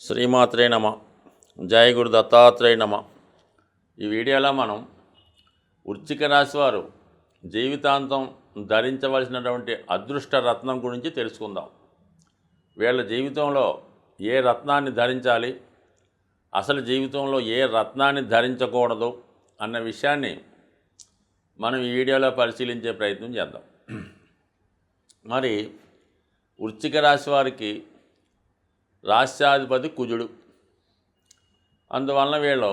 శ్రీమాత్రే నమ. జయ గురు దత్తాత్రేయ నమ. ఈ వీడియోలో మనం వృశ్చిక రాశి వారు జీవితాంతం ధరించవలసినటువంటి అదృష్ట రత్నం గురించి తెలుసుకుందాం. వీళ్ళ జీవితంలో ఏ రత్నాన్ని ధరించాలి? అసలు జీవితంలో ఏ రత్నాన్ని ధరించకూడదు? అన్న విషయాన్ని మనం ఈ వీడియోలో పరిశీలించే ప్రయత్నం చేద్దాం. మరి వృచ్చిక రాశి వారికి రాష్ట్రాధిపతి కుజుడు. అందువలన వీళ్ళు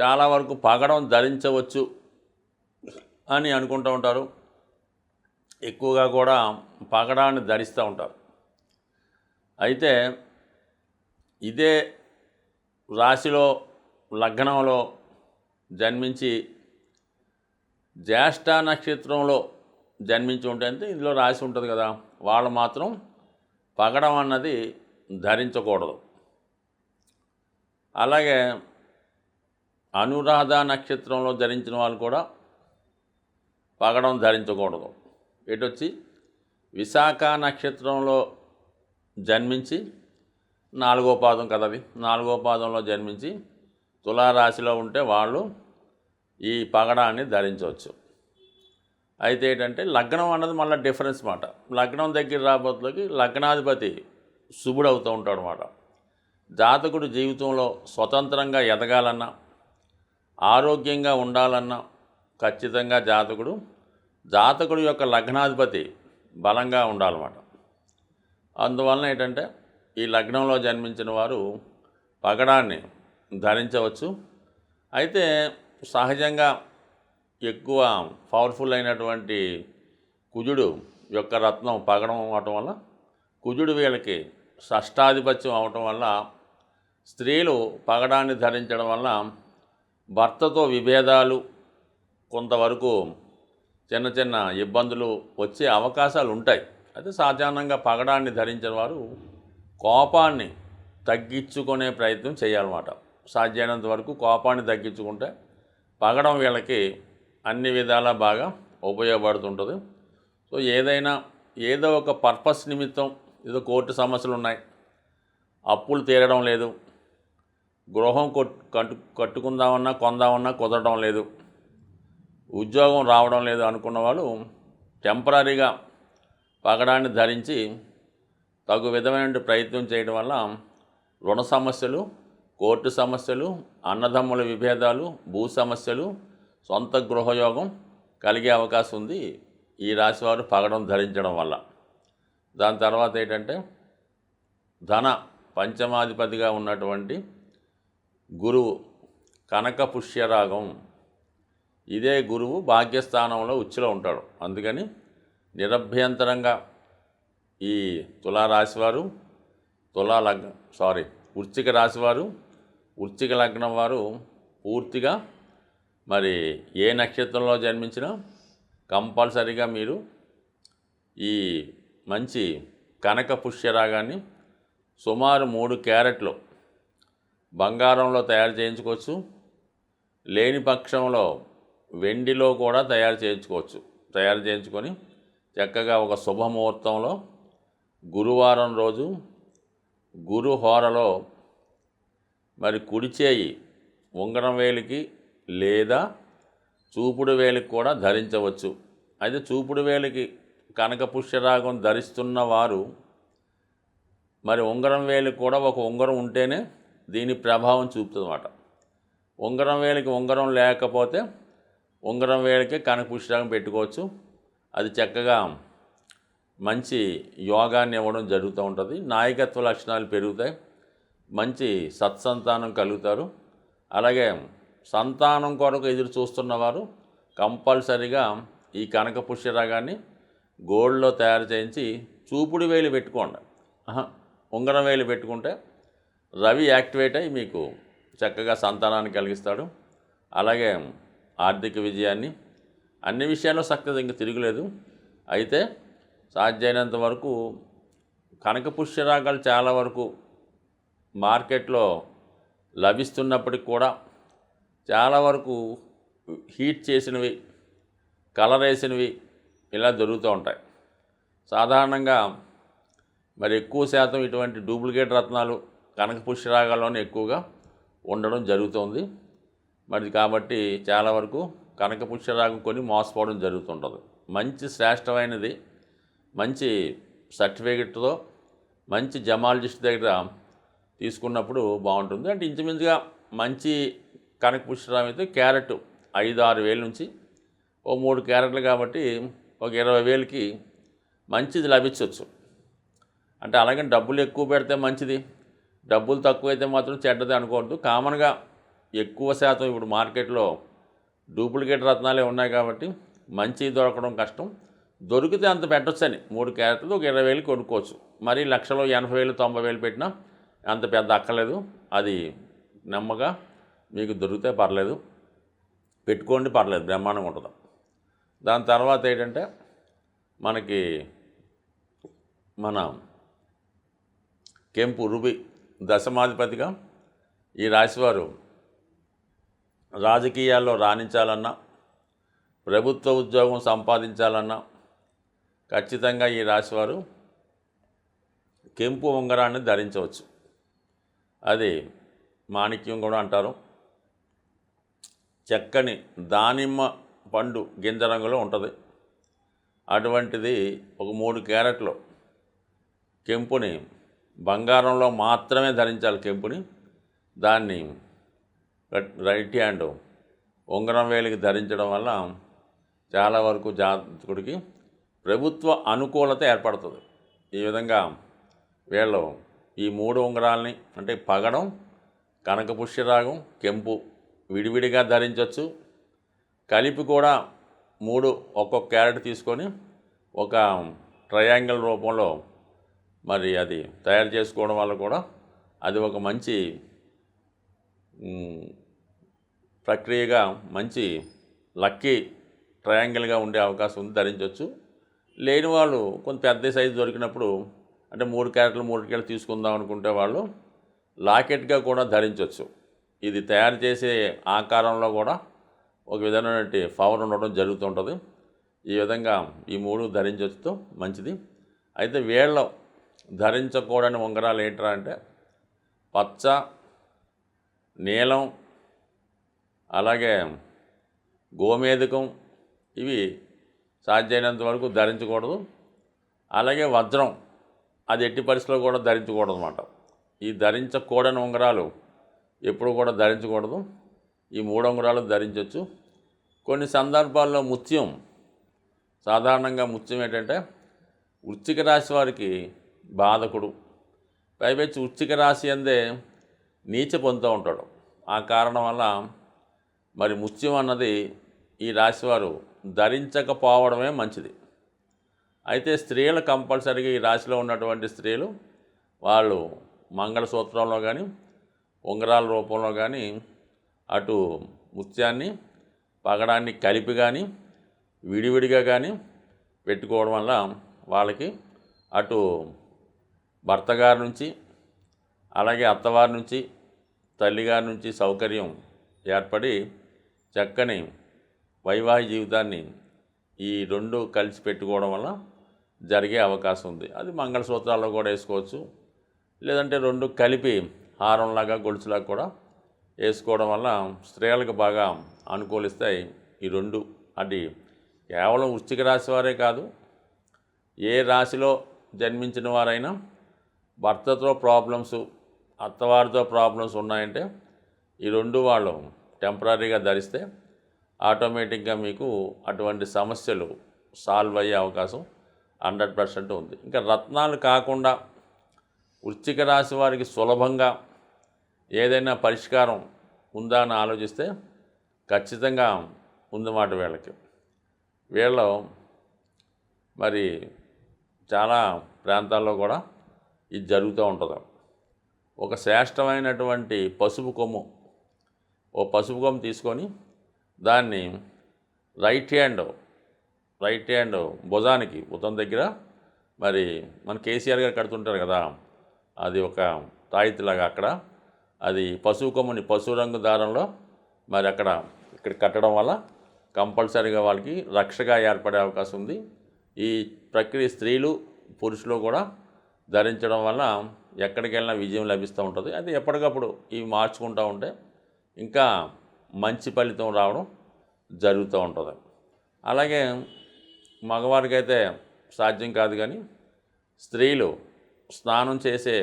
చాలా వరకు పగడం ధరించవచ్చు అని అనుకుంటూ ఉంటారు. ఎక్కువగా కూడా పగడాన్ని ధరిస్తూ ఉంటారు. అయితే ఇదే రాశిలో లగ్నంలో జన్మించి జ్యేష్ఠ నక్షత్రంలో జన్మించి ఉంటే అంటే ఇందులో రాసి ఉంటుంది కదా. వాళ్ళు మాత్రం పగడం అన్నది ధరించకూడదు. అలాగే అనురాధ నక్షత్రంలో ధరించిన వాళ్ళు కూడా పగడం ధరించకూడదు. ఎటొచ్చి విశాఖ నక్షత్రంలో జన్మించి నాలుగో పాదం కదవి. నాలుగో పాదంలో జన్మించి తులారాశిలో ఉంటే వాళ్ళు ఈ పగడాన్ని ధరించవచ్చు. అయితే ఏంటంటే లగ్నం అన్నది మళ్ళీ డిఫరెన్స్ మాట. లగ్నం దగ్గర రాబోతులకి లగ్నాధిపతి శుభుడు అవుతూ ఉంటాడు అనమాట జాతకుడు జీవితంలో స్వతంత్రంగా ఎదగాలన్నా ఆరోగ్యంగా ఉండాలన్నా ఖచ్చితంగా జాతకుడు జాతకుడు యొక్క లగ్నాధిపతి బలంగా ఉండాలన్నమాట. అందువలన ఏంటంటే ఈ లగ్నంలో జన్మించిన వారు పగడాన్ని ధరించవచ్చు. అయితే సహజంగా ఎక్కువ పవర్ఫుల్ అయినటువంటి కుజుడు యొక్క రత్నం పగడం అవటం వల్ల కుజుడు వీళ్ళకి షష్టాధిపత్యం అవటం వల్ల స్త్రీలు పగడాన్ని ధరించడం వల్ల భర్తతో విభేదాలు కొంతవరకు చిన్న చిన్న ఇబ్బందులు వచ్చే అవకాశాలు ఉంటాయి. అయితే సాధారణంగా పగడాన్ని ధరించిన వారు కోపాన్ని తగ్గించుకునే ప్రయత్నం చేయాలన్నమాట. సాధ్యమైనంత వరకు కోపాన్ని తగ్గించుకుంటే పగడం వీళ్ళకి అన్ని విధాలా బాగా ఉపయోగపడుతుంటుంది. సో ఏదైనా ఏదో ఒక పర్పస్ నిమిత్తం ఏదో కోర్టు సమస్యలు ఉన్నాయి. అప్పులు తీరడం లేదు. గృహం కట్టు కట్టుకుందామన్నా కొందామన్నా కుదరడం లేదు. ఉద్యోగం రావడం లేదు అనుకున్న వాళ్ళు టెంపరీగా పగడాన్ని ధరించి తగు విధమైన ప్రయత్నం చేయడం వల్ల రుణ సమస్యలు కోర్టు సమస్యలు అన్నదమ్ముల విభేదాలు భూ సమస్యలు సొంత గృహయోగం కలిగే అవకాశం ఉంది ఈ రాశివారు పగడం ధరించడం వల్ల. దాని తర్వాత ఏంటంటే ధన పంచమాధిపతిగా ఉన్నటువంటి గురువు కనక పుష్యరాగం ఇదే గురువు భాగ్యస్థానంలో ఉచ్చులో ఉంటాడు. అందుకని నిరభ్యంతరంగా ఈ తులారాశివారు తులా లగ్న సారీ వృశ్చిక రాశివారు వృశ్చిక లగ్నం వారు పూర్తిగా మరి ఏ నక్షత్రంలో జన్మించినా కంపల్సరిగా మీరు ఈ మంచి కనక పుష్యరాగాన్ని సుమారు మూడు క్యారెట్లు బంగారంలో తయారు చేయించుకోవచ్చు. లేని పక్షంలో వెండిలో కూడా తయారు చేయించుకోవచ్చు. తయారు చేయించుకొని చక్కగా ఒక శుభముహూర్తంలో గురువారం రోజు గురు హోరలో మరి కుడిచేయి ఉంగరం వేలికి లేదా చూపుడు వేలికి కూడా ధరించవచ్చు. అయితే చూపుడు వేలికి కనక పుష్యరాగం ధరిస్తున్న వారు మరి ఉంగరం వేలు కూడా ఒక ఉంగరం ఉంటేనే దీని ప్రభావం చూపుతుంది అన్నమాట ఉంగరం వేలికి ఉంగరం లేకపోతే ఉంగరం వేలికి కనక పుష్యరాగం పెట్టుకోవచ్చు. అది చక్కగా మంచి యోగాన్ని ఇవ్వడం జరుగుతూ ఉంటుంది. నాయకత్వ లక్షణాలు పెరుగుతాయి. మంచి సత్సంతానం కలుగుతారు. అలాగే సంతానం కొరకు ఎదురు చూస్తున్నవారు కంపల్సరిగా ఈ కనక పుష్యరాగాన్ని గోల్డ్లో తయారు చేయించి చూపుడు వేలు పెట్టుకోండి. ఉంగరం వేలు పెట్టుకుంటే రవి యాక్టివేట్ అయ్యి మీకు చక్కగా సంతానాన్ని కలిగిస్తాడు. అలాగే ఆర్థిక విజయాన్ని అన్ని విషయాల్లో సక్సెస్ ఇంకా తిరగలేదు. అయితే సాధ్యమైనంత వరకు కనక పుష్యరాగాలు చాలా వరకు మార్కెట్లో లభిస్తున్నప్పటికి కూడా చాలా వరకు హీట్ చేసినవి కలర్ వేసినవి ఇలా దొరుకుతూ ఉంటాయి. సాధారణంగా మరి ఎక్కువ శాతం ఇటువంటి డూప్లికేట్ రత్నాలు కనక పుష్యరాగాల్లోనే ఎక్కువగా ఉండడం జరుగుతుంది. మరి కాబట్టి చాలా వరకు కనక పుష్యరాగం కొని మోసపోవడం జరుగుతుంటుంది మంచి శ్రేష్టమైనది మంచి సర్టిఫికెట్తో మంచి జమాలజిస్ట్ దగ్గర తీసుకున్నప్పుడు బాగుంటుంది. అంటే ఇంచుమించుగా మంచి కనక పుష్యరాగం అయితే క్యారెట్ ఐదు ఆరు వేల నుంచి ఓ మూడు క్యారెట్లు కాబట్టి ఒక ఇరవై వేలకి మంచిది లభించవచ్చు అంటే అలాగే డబ్బులు ఎక్కువ పెడితే మంచిది. డబ్బులు తక్కువైతే మాత్రం చెడ్డది అనుకోవద్దు. కామన్గా ఎక్కువ శాతం ఇప్పుడు మార్కెట్లో డూప్లికేట్ రత్నాలే ఉన్నాయి కాబట్టి మంచి దొరకడం కష్టం. దొరికితే అంత పెట్టొచ్చని. మూడు క్యారెట్లు ఒక ఇరవై వేలు కొనుక్కోవచ్చు. మరి లక్షలో ఎనభై వేలు తొంభై వేలు పెట్టినా అంత పెద్ద అక్కర్లేదు. అది నెమ్మగా మీకు దొరికితే పర్లేదు. పెట్టుకోండి పర్లేదు. బ్రహ్మాండంగా ఉంటుంది. దాని తర్వాత ఏంటంటే మనకి మన కెంపు రుబి దశమాధిపతిగా ఈ రాశివారు రాజకీయాల్లో రాణించాలన్నా ప్రభుత్వ ఉద్యోగం సంపాదించాలన్నా ఖచ్చితంగా ఈ రాశివారు కెంపు ఉంగరాన్ని ధరించవచ్చు. అది మాణిక్యం కూడా అంటారు. చక్కని దానిమ్మ పండు గింజ రంగులో ఉంటుంది. అటువంటిది ఒక మూడు క్యారెట్లు కెంపుని బంగారంలో మాత్రమే ధరించాలి కెంపుని. దాన్ని రైట్- హ్యాండ్ ఉంగరం వేలికి ధరించడం వల్ల చాలా వరకు జాతకుడికి ప్రభుత్వ అనుకూలత ఏర్పడుతుంది. ఈ విధంగా వీళ్ళు ఈ మూడు ఉంగరాల్ని అంటే పగడం కనకపుష్యరాగం కెంపు విడివిడిగా ధరించవచ్చు కలిపి కూడా మూడు ఒక్కొక్క క్యారెట్ తీసుకొని ఒక ట్రయాంగిల్ రూపంలో మరి అది తయారు చేసుకోవడం వల్ల కూడా అది ఒక మంచి ప్రక్రియగా మంచి లక్కీ ట్రయాంగిల్గా ఉండే అవకాశం ఉంది ధరించవచ్చు. లేని వాళ్ళు కొంత పెద్ద సైజు దొరికినప్పుడు అంటే మూడు క్యారెట్లు మూడు క్యారెట్లు తీసుకుందాం అనుకుంటే వాళ్ళు లాకెట్గా కూడా ధరించవచ్చు. ఇది తయారు చేసే ఆకారంలో కూడా ఒక విధమైనటువంటి పవర్ ఉండడం జరుగుతుంటుంది ఈ విధంగా ఈ మూడు ధరించవచ్చు మంచిది. అయితే వేళ్ళ ధరించకూడని ఉంగరాలు ఏంట్రా అంటే పచ్చ నీలం అలాగే గోమేధికం ఇవి సాధ్యమైనంత వరకు ధరించకూడదు. అలాగే వజ్రం అది ఎట్టి పరిస్థితుల్లో కూడా ధరించకూడదు అనమాట ఈ ధరించకూడని ఉంగరాలు ఎప్పుడు కూడా ధరించకూడదు. ఈ మూడు ధరించవచ్చు కొన్ని సందర్భాల్లో ముత్యం సాధారణంగా ముత్యం ఏంటంటే వృచ్చిక రాశి వారికి బాధకుడు. పైపెచ్చి వృశ్చిక రాశి అందే నీచ పొందుతూ ఉంటాడు. ఆ కారణం వల్ల మరి ముత్యం అన్నది ఈ రాశివారు ధరించకపోవడమే మంచిది. అయితే స్త్రీలు కంపల్సరీగా ఈ రాశిలో ఉన్నటువంటి స్త్రీలు వాళ్ళు మంగళసూత్రంలో కానీ ఉంగరాల రూపంలో కానీ అటు ముత్యాన్ని పగడాన్ని కలిపి కానీ విడివిడిగా కానీ పెట్టుకోవడం వల్ల వాళ్ళకి అటు భర్త గారి నుంచి అలాగే అత్తవారి నుంచి తల్లిగారి నుంచి సౌకర్యం ఏర్పడి చక్కని వైవాహిక జీవితాన్ని ఈ రెండు కలిసి పెట్టుకోవడం వల్ల జరిగే అవకాశం ఉంది. అది మంగళసూత్రాల్లో కూడా వేసుకోవచ్చు. లేదంటే రెండు కలిపి హారంలాగా గొలుసులాగా కూడా వేసుకోవడం వల్ల స్త్రీలకు బాగా అనుకూలిస్తాయి ఈ రెండు. అది కేవలం వృశ్చిక రాశి వారే కాదు ఏ రాశిలో జన్మించిన వారైనా భర్తతో ప్రాబ్లమ్స్ అత్తవారితో ప్రాబ్లమ్స్ ఉన్నాయంటే ఈ రెండు వాళ్ళు టెంపరీగా ధరిస్తే ఆటోమేటిక్గా మీకు అటువంటి సమస్యలు సాల్వ్ అయ్యే అవకాశం హండ్రెడ్ పర్సెంట్ ఉంది. ఇంకా రత్నాలు కాకుండా వృశ్చిక రాశి వారికి సులభంగా ఏదైనా పరిష్కారం ఉందా అని ఆలోచిస్తే ఖచ్చితంగా ఉందన్నమాట వీళ్ళకి. వీళ్ళు మరి చాలా ప్రాంతాల్లో కూడా ఇది జరుగుతూ ఉంటుంది. ఒక శ్రేష్టమైనటువంటి పసుపు కొమ్ము ఓ పసుపు కొమ్ము తీసుకొని దాన్ని రైట్ హ్యాండ్ రైట్ హ్యాండ్ భుజానికి భుజం దగ్గర మరి మన కేసీఆర్ గారు కడుతుంటారు కదా అది ఒక తాయితిలాగా అక్కడ అది పశువు కొమ్ముని పశువు రంగు దారంలో మరి అక్కడ ఇక్కడ కట్టడం వల్ల కంపల్సరీగా వాళ్ళకి రక్షగా ఏర్పడే అవకాశం ఉంది. ఈ ప్రక్రియ స్త్రీలు పురుషులు కూడా ధరించడం వల్ల ఎక్కడికి వెళ్ళినా విజయం లభిస్తూ ఉంటుంది. అది ఎప్పటికప్పుడు ఇవి మార్చుకుంటూ ఉంటే ఇంకా మంచి ఫలితం రావడం జరుగుతూ ఉంటుంది. అలాగే మగవారికైతే సాధ్యం కాదు కానీ స్త్రీలు స్నానం చేసే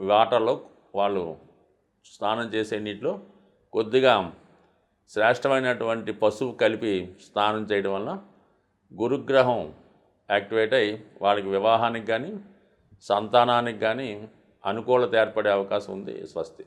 వాటర్లో వాళ్ళు స్నానం చేసే నీటిలో కొద్దిగా శ్రేష్టమైనటువంటి పసుపు కలిపి స్నానం చేయడం వల్ల గురుగ్రహం యాక్టివేట్ అయ్యి వాళ్ళకి వివాహానికి కానీ సంతానానికి కానీ అనుకూలత ఏర్పడే అవకాశం ఉంది స్వస్తి.